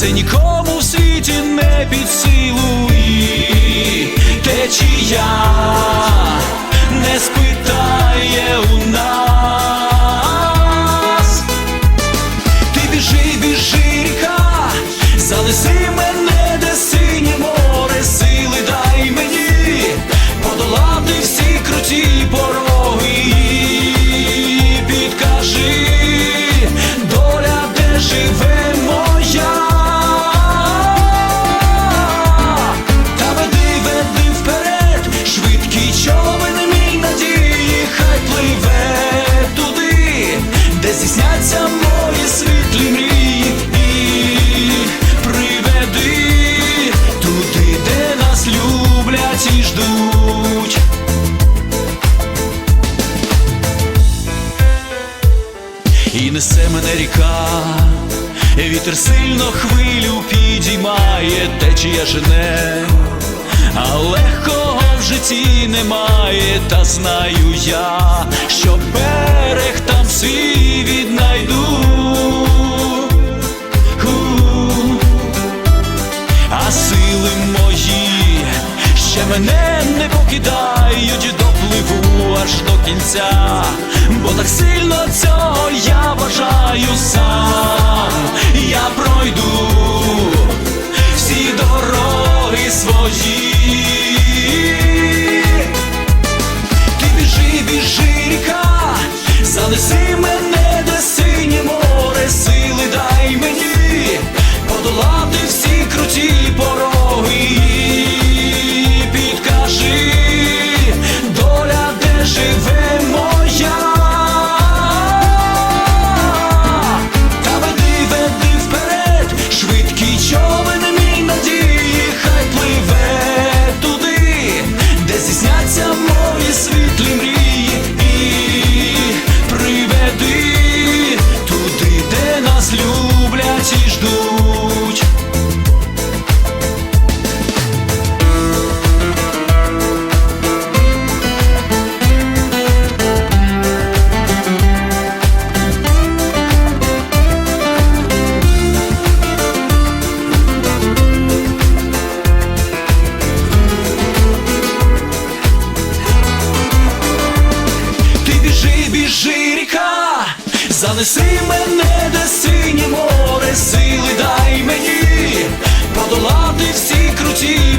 Це нікому в світі не під силу і течія не спитає І несе мене ріка, вітер сильно хвилю підіймає, течія жене, а легкого в житті немає, та знаю я, що берег там свій віднайду. А сили мої ще мене не покидають, допливу аж до кінця, бо так сильно цього я бажаю сам, я пройду всі дороги свої. Занеси мене, де синє море, сили дай мені подолати всі круті.